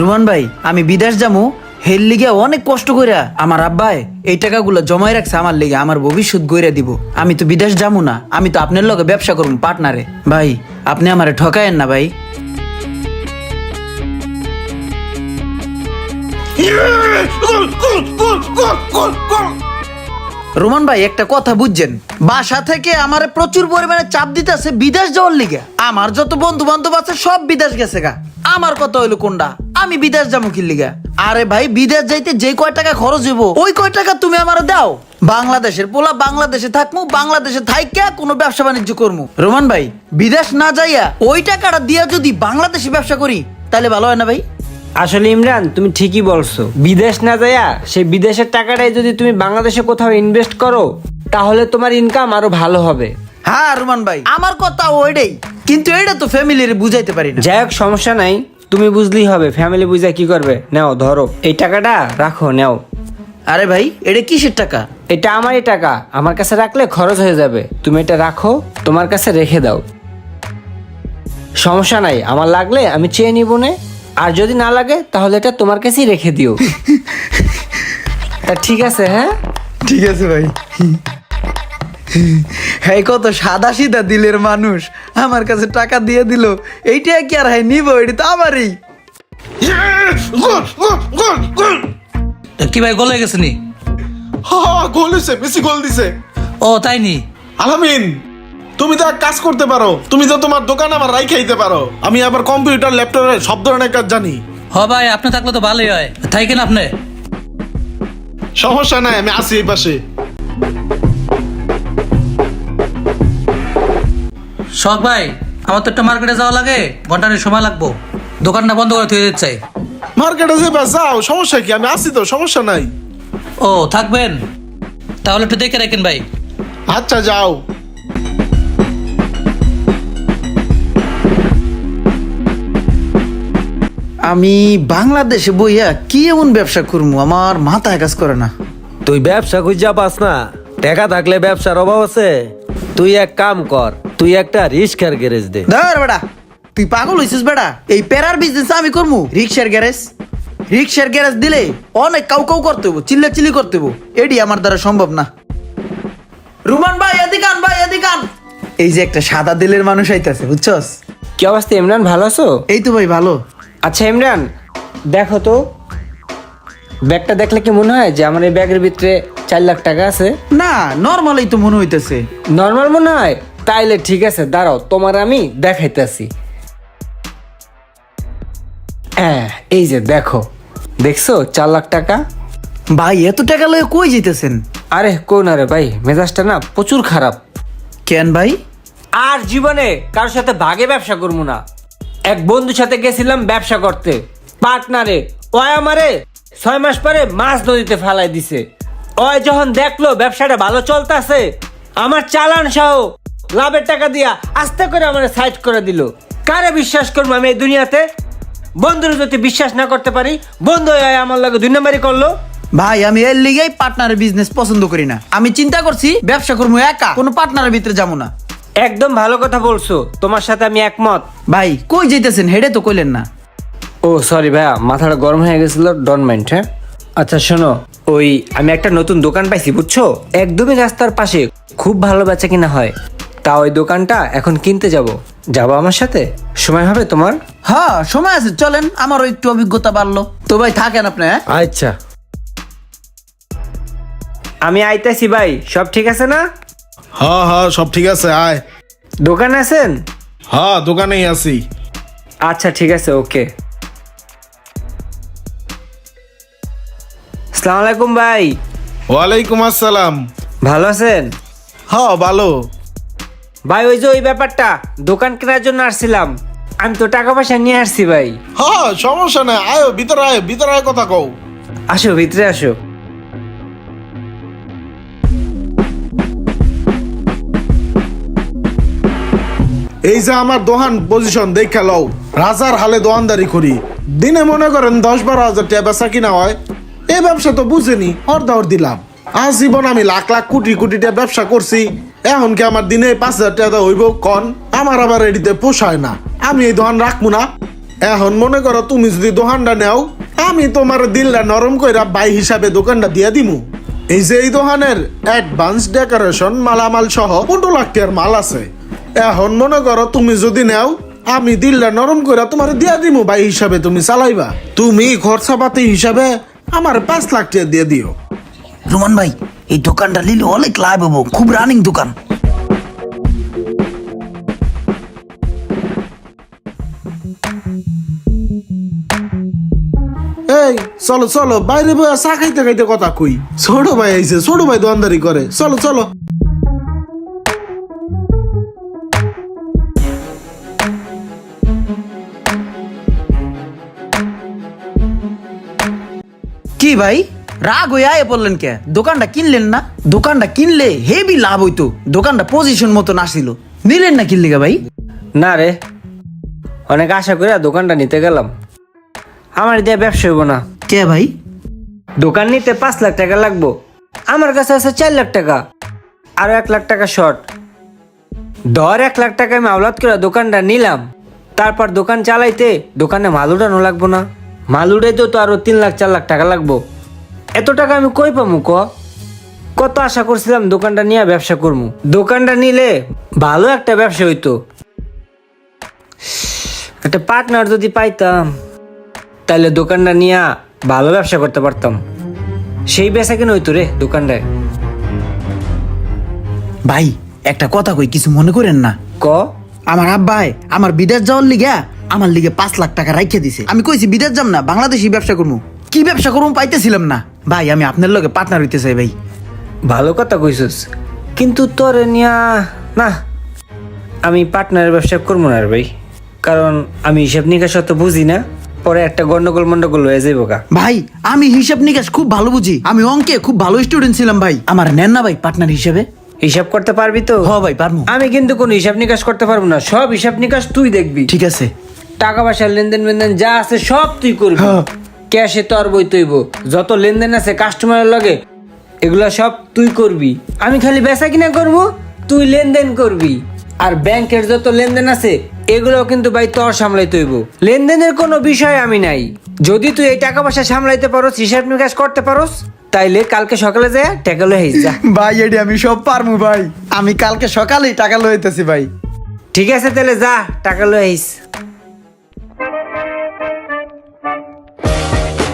রুমান ভাই, আমি বিদেশ যামু হেল লিগে অনেক কষ্ট কইরা আমার আব্বাই এই টাকাগুলো জমাই রাখছে আমার লিগে, আমার ভবিষ্যৎ গইরা দিব। আমি তো বিদেশ যামু না, আমি তো আপনার লগে ব্যবসা করুম, পার্টনারে। ভাই, আপনি আমারে ঠকায়েন না ভাই। রোমান ভাই, একটা কথা বুঝছেন, বাসা থেকে আমার প্রচুর পরিমাণে চাপ দিতেছে বিদেশ যাওয়ার লিগে। আমার যত বন্ধু বান্ধব আছে সব বিদেশ গেছে গা। আমার কথা হইল কোনটা আমি বিদেশ যাব কি লিগা? আরে ভাই বিদেশ যাইতে যে কয় টাকা খরচ হইব ওই কয় টাকা তুমি আমার দাও। বাংলাদেশের পোলা বাংলাদেশে থাকমু বাংলাদেশে থাইকা কোনো ব্যবসা বাণিজ্য করমু। রোমান ভাই বিদেশ না যাইয়া ওই টাকাটা দিয়া যদি বাংলাদেশে ব্যবসা করি তাহলে ভালো হয় না ভাই? আসলে ইমরান তুমি ঠিকই বলছো। বিদেশ না যায়া সেই বিদেশের টাকাটাই যদি তুমি বাংলাদেশে কোথাও ইনভেস্ট করো তাহলে তোমার ইনকাম আরও ভালো হবে। হ্যাঁ রোমান ভাই আমার কথা ওইটাই। কিন্তু এটা তো ফ্যামিলির বুঝাইতে পারি না। যাই হোক সমস্যা নাই। তুমি বুঝলেই হবে ফ্যামিলি বুঝা কি করবে? নাও ধরো। এই টাকাটা রাখো নাও। আরে ভাই এটা কিসের টাকা? এটা আমারই টাকা। আমার কাছে রাখলে খরচ হয়ে যাবে। তুমি এটা রাখো তোমার কাছে রেখে দাও। সমস্যা নাই আমার লাগলে আমি চেয়ে নিব নে। আর যদি না লাগে তাহলে এটা তোমার কাছেই রেখে দিও। তা ঠিক আছে হ্যাঁ? ঠিক আছে ভাই। হ্যাঁ কত সাদা সিধা দিলের মানুষ। আমার কাছে টাকা দিয়ে দিল। এইটা কি আর হ্যাঁ নিব? এটা তো আমারই। কি ভাই গলে গেছে নি? গোল দিছে বেশি গোল দিছে। ও তাই নি? আলামিন তুমি তো এক কাজ করতে পারো। তুমি তো তোমার দোকান আমার রাই খাইতে পারো। আমি আবার কম্পিউটার ল্যাপটপের সব ধরনের কাজ জানি। হ ভাই আপনি থাকলে তো ভালোই হয়। থাকেন আপনি। সমস্যা নাই আমি আসি এই পাশে। শখ ভাই আমার তো একটা মার্কেটে যাওয়া লাগে ঘণ্টার সময় লাগবো। দোকানটা বন্ধ করে থুয়ে দিতে চাই। মার্কেটে যাবে যাও সমস্যা কি? আমি আসি তো সমস্যা নাই। ও থাকবেন। তাহলে একটু দেখে রাখেন ভাই। আচ্ছা যাও। আমি বাংলাদেশে বইয়া কি এমন ব্যবসা করব আমার মাথায় কাজ করে না। তুই ব্যবসা খুঁজা পাস না। টাকা থাকলে ব্যবসার অভাব আছে। তুই এক কাম কর তুই একটা রিক্সার গ্যারেজ দে। ধর বেড়া তুই পাগল হইছিস বেড়া এই প্যারার বিজনেস আমি করব রিক্সার গ্যারেজ। রিক্সার গ্যারেজ দিলে অনেক কাউ কাউ করতে হব চিল্লা চিল্লি করতে হব এটি আমার দ্বারা সম্ভব না। রুমান ভাই এদিকান ভাই এদিকান এই যে একটা সাদা দিলের মানুষ আইতাছে বুঝছস? কি অবস্থা ইমরান ভালো আছো? এই তো ভাই ভালো। আচ্ছা ইমরান দেখো তো ব্যাগটা দেখলে কি মনে হয় যে আমার এই ব্যাগের ভিতরে চার লাখ টাকা আছে? না নর্মালই তো মনে হইতেছে। নর্মাল মনে হয়? তাইলে ঠিক আছে দাঁড়াও তোমার আমি দেখাইতেছি। হ্যাঁ এই যে দেখো দেখছ চার লাখ টাকা? ভাই এত টাকা লয়ে কই যেতেছেন আরে কোন আরে ভাই মেজাজটা না প্রচুর খারাপ। কেন ভাই? আর জীবনে কারোর সাথে ভাগে ব্যবসা করব না। এক বন্ধুর সাথে গেছিলাম ব্যবসা করতে। পার্টনারে ওই আমারে ছয় মাস পরে মাছ নদীতে ফালাই দিছে। ওই যখন দেখল ব্যবসাটা ভালো চলতেছে আমার চালান সহ লাভের টাকা দিয়া আস্তে করে আমার সাইড করে দিল। কারে বিশ্বাস করব আমি এই দুনিয়াতে? বন্ধুর যদি বিশ্বাস না করতে পারি বন্ধু হয়ে আমার লাগে দুই নম্বরই করল। ভাই আমি এর লিগেই পার্টনারের বিজনেস পছন্দ করি না। আমি চিন্তা করছি ব্যবসা করব একা কোনো পার্টনারের ভিতরে যাব না। একদম ভালো কথা বলছো তোমার সাথে আমি একমত। ভাই কই যেতেছেন হেডে তো কইলেন না। ও সরি ভাইয়া মাথাটা গরম হয়ে গেছিল ডন মাইন্ড হ্যাঁ? আচ্ছা শোনো ওই আমি একটা নতুন দোকান পাইছি বুঝছ? একদমই রাস্তার পাশে খুব ভালো বেচা কিনা হয়। তা ওই দোকানটা এখন কিনতে যাব। যাব আমার সাথে? সময় হবে তোমার? হ্যাঁ সময় আছে চলেন আমারও একটু অভিজ্ঞতা বাড়লো। তো ভাই থাকেন আপনি হ্যাঁ? আচ্ছা। আমি আইতেছি ভাই সব ঠিক আছে না? হ্যাঁ হ্যাঁ সব ঠিক আছে আয়। দোকানে আছেন? হ্যাঁ দোকানেই আছি। আচ্ছা ঠিক আছে ওকে। আসসালামু আলাইকুম ভাই। ওয়ালাইকুম আসসালাম। ভালো আছেন? হ্যাঁ ভালো। ভাই ওই যে ওই ব্যাপারটা দোকান কেনার জন্য আসছিলাম। আমি তো টাকা পয়সা নিয়ে আসছি ভাই। হ্যাঁ সমস্যা নাই আয় ভিতরে আয় ভিতরে আয় কথা কও। আসো ভিতরে আসো। এই যে আমার দোকান পজিশন দেখা লও। রাজার হালে দোকানদারি করি। দিনে মনে করেন দশ বারো হাজার টাকা বেচা কিনা হয়। এই ব্যবসা তো বুঝেনি অর্ধা দিলাম আজ জীবন আমি লাখ লাখ কোটি কোটি টাকা ব্যবসা করছি। এখন কি আমার দিনে পাঁচ হাজার টাকা হইব? কন। আমার আবার এটিতে পোষায় না। আমি এই দোকান রাখব না। এখন মনে করো তুমি যদি দোকানটা নেও, আমি তোমার দিলটা নরম কইরা বাই হিসাবে দোকানটা দিয়া দিমু। এই যে এই দোকানের অ্যাডভান্স ডেকোরেশন মালামাল সহ পনেরো লাখ টাকার মাল আছে। এখন মনে করো তুমি যদি নেও, আমি দিলটা নরম কইরা তোমার দিয়া দিমু, বাই হিসাবে তুমি চালাইবা। তুমি খরচাপাতি হিসাবে আমার পাঁচ লাখ টাকা দিয়ে দিও। রুমান ভাই এই দোকানটা নিলে অনেক লাভ হব। খুব রানিং দোকান। এই চলো চলো বাইরে বইয়া চা খাইতে খাইতে কথা কই। ছোট ভাই আইছে ছোট ভাই দোকানদারি করে। চলো চলো। কি ভাই? রাগ হয়ে আয় পড়লেন কে? দোকানটা কিনলেন না? দোকানটা কিনলে হেভি লাভ হইতো। দোকানটা পজিশন মতো নাছিল নিলেন না কিনলে ভাই? না রে। অনেক আশা করে দোকানটা নিতে গেলাম। আমার দিয়ে ব্যবসা হইব না। কে ভাই? দোকান নিতে পাঁচ লাখ টাকা লাগবো। আমার কাছে আছে চার লাখ টাকা। আরও এক লাখ টাকা শর্ট ধর এক লাখ টাকা আমি আওলাদ করে দোকানটা নিলাম। তারপর দোকান চালাইতে দোকানে মাল উঠানো লাগবো না। মাল উঠাইতেও তো আরও তিন লাখ চার লাখ টাকা লাগবো। এত টাকা আমি কই পামু ক? কত আশা করছিলাম দোকানটা নিয়ে ব্যবসা করব দোকানটা নিলে ভালো একটা ব্যবসা হইতো। একটা পার্টনার যদি পাইতাম তাহলে দোকানটা নিয়ে ভালো ব্যবসা করতে পারতাম। সেই বেচা কেন হইতো রে দোকানটায়। ভাই একটা কথা কই কিছু মনে করেন না? ক? আমার আব্বাই আমার বিদেশ যাওয়ার লিগে আমার লিগে পাঁচ লাখ টাকা রাইখে দিছে। আমি কইছি বিদেশ যাম না বাংলাদেশি ব্যবসা করব কি ব্যবসা করব পাইতেছিলাম না। ভাই আমি আপনার লগে পার্টনার হইতে চাই ভাই। ভালো কথা কইছস কিন্তু তোর নিয়া না আমি পার্টনারের ব্যবসা করব না রে ভাই। কারণ আমি হিসাব নিকাশ অত বুঝি না পরে একটা গন্ডগোল মন্ডগোল হয়ে যাইব গা। ভাই আমি হিসাব নিকাশ খুব ভালো বুঝি। আমি অঙ্কে খুব ভালো স্টুডেন্ট ছিলাম ভাই। আমার নেন না ভাই পার্টনার হিসেবে। হিসাব করতে পারবি তো? হ ভাই পারব। আমি কিন্তু কোনো হিসাব নিকাশ করতে পারব না সব হিসাব নিকাশ তুই দেখবি। ঠিক আছে। টাকা পয়সার লেনদেন মেনদেন যা আছে সব তুই করবি। হ্যাঁ। ক্যাশে তো আর বই তৈব। যত লেনদেন আছে কাস্টমারের লগে এগুলা সব তুই করবি। আমি খালি বেচা কিনা করব তুই লেনদেন করবি। আর ব্যাংকের যত লেনদেন আছে এগুলো কিন্তু ভাই তোর সামলাইতে হইব। লেনদেনের কোনো বিষয় আমি নাই। যদি তুই এই টাকা পয়সা সামলাইতে পারোস হিসাব নিকাশ করতে পারোস তাইলে কালকে সকালে যায় টাকা লয়ে যা। ভাই এডি আমি সব পারমু ভাই। আমি কালকে সকালেই টাকা লইতেছি ভাই। ঠিক আছে তাহলে যা টাকা লয়ে আইস।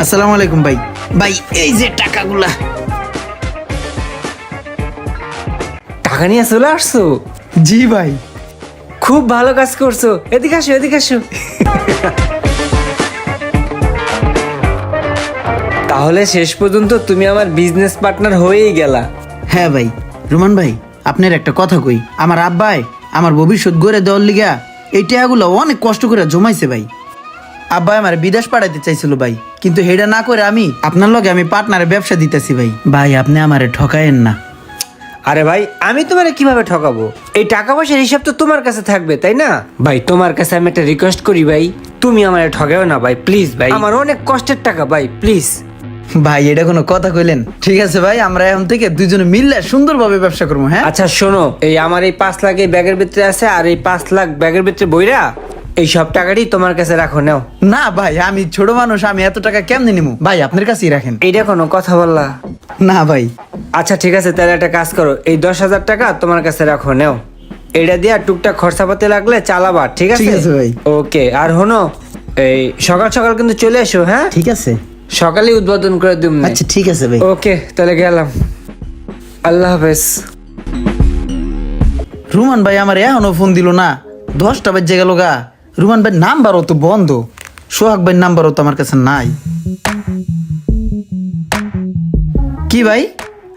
আসসালামু আলাইকুম ভাই। ভাই এই যে টাকাগুলা। টাকা নিয়ে চলে আসছো? জি ভাই। খুব ভালো কাজ করছ। এদিকে আসো এদিকে আসো। তাহলে শেষ পর্যন্ত তুমি আমার বিজনেস পার্টনার হয়েই গেলা। হ্যাঁ ভাই। রুমান ভাই আপনার একটা কথা কই। আমার আব্বাই আমার ভবিষ্যৎ গড়ে দেওয়ার লিগা এই টাকাগুলো অনেক কষ্ট করে জমাইছে ভাই। আব্বাই আমার বিদেশ পাঠাইতে চাইছিল ভাই। কিন্তু হেডা না করে আমি আপনার লগে আমি পার্টনারে ব্যবসা দিতেছি ভাই। ভাই আপনি আমারে ঠকায়েন না। আরে ভাই আমি তোমারে কীভাবে ঠকাবো? এই টাকা পয়সার হিসাব তো তোমার কাছে থাকবে তাই না? ভাই তোমার কাছে আমি একটা রিকোয়েস্ট করি ভাই। তুমি আমার ঠকাও না ভাই প্লিজ ভাই। আমার অনেক কষ্টের টাকা ভাই প্লিজ ভাই এটা কোনো কথা কইলেন? ঠিক আছে ভাই আমরা এখন থেকে দুজনে মিললে সুন্দরভাবে ব্যবসা করব হ্যাঁ? আচ্ছা শোনো এই আমার এই পাঁচ লাখ এই ব্যাগের ভিতরে আছে আর এই পাঁচ লাখ ব্যাগের ভিতরে বইরা এই সব টাকাটি তোমার কাছে রাখো নাও। না ভাই আমি ছোট মানুষ আমি এত টাকা কেমনে নিমু? ভাই আপনার কাছেই রাখেন। এইটা কোনো কথা বললা? না ভাই। আচ্ছা ঠিক আছে তাহলে একটা কাজ করো। এই দশ হাজার টাকা তোমার কাছে রাখো নাও। এটা দিয়ে টুকটাক খরচাপাতি লাগলে চালাবা ঠিক আছে? ঠিক আছে ভাই। ওকে আর হনো এই সকাল সকাল কিন্তু চলে এসো হ্যাঁ? ঠিক আছে। সকালে উদ্বোধন করে দিম আচ্ছা ঠিক আছে ভাই। ওকে তাহলে গেলাম। আল্লাহ হাফেজ। রুমান ভাই আমার এখনও ফোন দিল না। দশটা বাজে গেল গা। রুমান ভাই নাম্বারও তো বন্ধ। সোহাগ ভাই নাম্বারও তো আমার কাছে নাই। কি ভাই?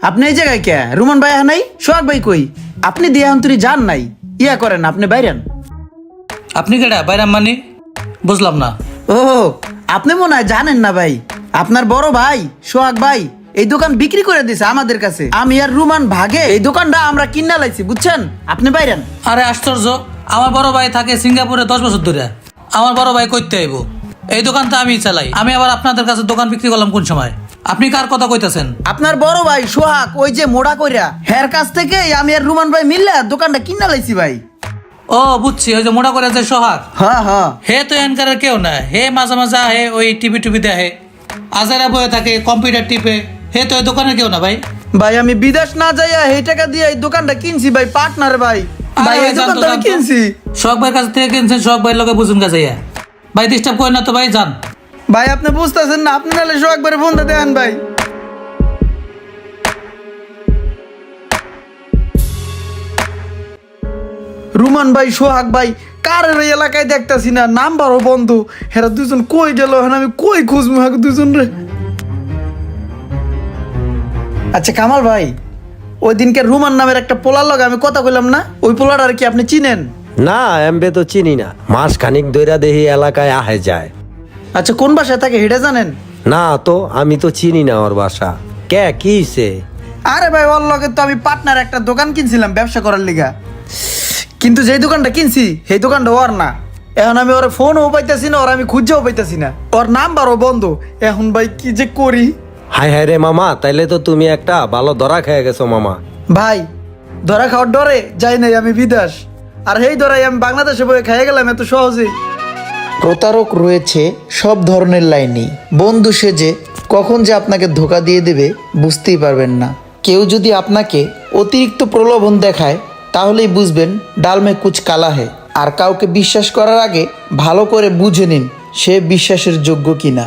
আপনি এই জায়গায় কে? রুমান ভাই নাই? সোহাগ ভাই কই? আপনি দিয়ে অন্তরি যান নাই। ইয়া করেন আপনি বাইরেন। আপনি কেডা? বাইরাম মানি? বুঝলাম না। ও আপনি মনে হয় জানেন না ভাই। আপনার বড় ভাই সোহাগ ভাই এই দোকান বিক্রি করে দিছে আমাদের কাছে। আমি আর রুমান ভাগে এই দোকানটা আমরা কিনা লাইছি বুঝছেন? আপনি বাইরেন। আরে আশ্চর্য। আমার বড় ভাই থাকে সিঙ্গাপুরে দশ বছর ধরে। আমার বড় ভাই কইতে আইব। এই দোকানটা আমি চালাই। আমি আবার আপনাদের কাছে দোকান বিক্রি করলাম কোন সময়? আপনি কার কথা কইতেছেন? আপনার বড় ভাই সোহাগ ওই যে মোড়া কইরা হের কাছ থেকে আমি আর রুমান ভাই মিললে দোকানটা কিনা লাইছি ভাই। ও বুঝছি ওই যে মোড়া করে যে সোহাগ। হ্যাঁ হ্যাঁ। হে তো এনকারের কেউ না। হে মাঝে মাঝে আহে ওই টিভি টিভি দেখে। আজারা বয়ে থাকে কম্পিউটার টিপে। হে তো ওই দোকানের কেউ না ভাই? ভাই আমি বিদেশ না যাইয়া এই টাকা দিয়ে এই দোকানটা কিনছি ভাই পার্টনার ভাই। ভাই এই জানতো, দোকানটা আমি কিনছি। সোহাগ ভাইয়ের কাছ থেকে কিনছেন সোহাগ ভাইয়ের লোকে বুঝুন কাছে ইয়া। ভাই ডিস্টার্ব করেন না তো ভাই যান। ভাই আপনি বুঝতেছেন না আপনি নাহলে সব একবারে ফোনটা দেন ভাই। রুমান ভাই সোহাগ ভাই কারের ওই এলাকায় দেখতাছি না নাম্বারও বন্ধ। হেরা দুজন কই গেল হেন আমি কই খুঁজবো দুজন রে। আচ্ছা কামাল ভাই ওই দিনকে রুমান নামের একটা পোলার লগে আমি কথা কইলাম না? ওই পোলার আর কি আপনি চিনেন? না এমবে তো চিনি না। মাস খানিক দইরা দেহি এলাকায় আহে যায়। আচ্ছা কোন বাসায় থাকে হেঁটে জানেন? না তো আমি তো চিনি না ওর বাসা। কে কি? আরে ভাই ওর লগে তো আমি পার্টনার একটা দোকান কিনছিলাম ব্যবসা করার লিগা। কিন্তু যেই দোকানটা কিনছি সেই দোকানটা ওর না। এখন আমি ওর ফোনও পাইতেছি না ওর আমি খুঁজেও পাইতেছি না। ওর নাম্বারও বন্ধ। এখন ভাই কি যে করি? হায় হায় রে মামা তাইলে তো তুমি একটা ভালো ধরা খেয়ে গেছো মামা। ভাই ধরা খাওয়ার ডরে যাই নাই আমি বিদেশ। আর সেই ধরাই আমি বাংলাদেশে বয়ে খেয়ে গেলাম এত সহজেই প্রতারক রয়েছে সব ধরনের লাইনেই বন্ধু সেজে কখন যে আপনাকে ধোকা দিয়ে দেবে বুঝতেই পারবেন না। কেউ যদি আপনাকে অতিরিক্ত প্রলোভন দেখায় তাহলেই বুঝবেন ডালমে কুচ কালা হে। আর কাউকে বিশ্বাস করার আগে ভালো করে বুঝে নিন সে বিশ্বাসের যোগ্য কিনা।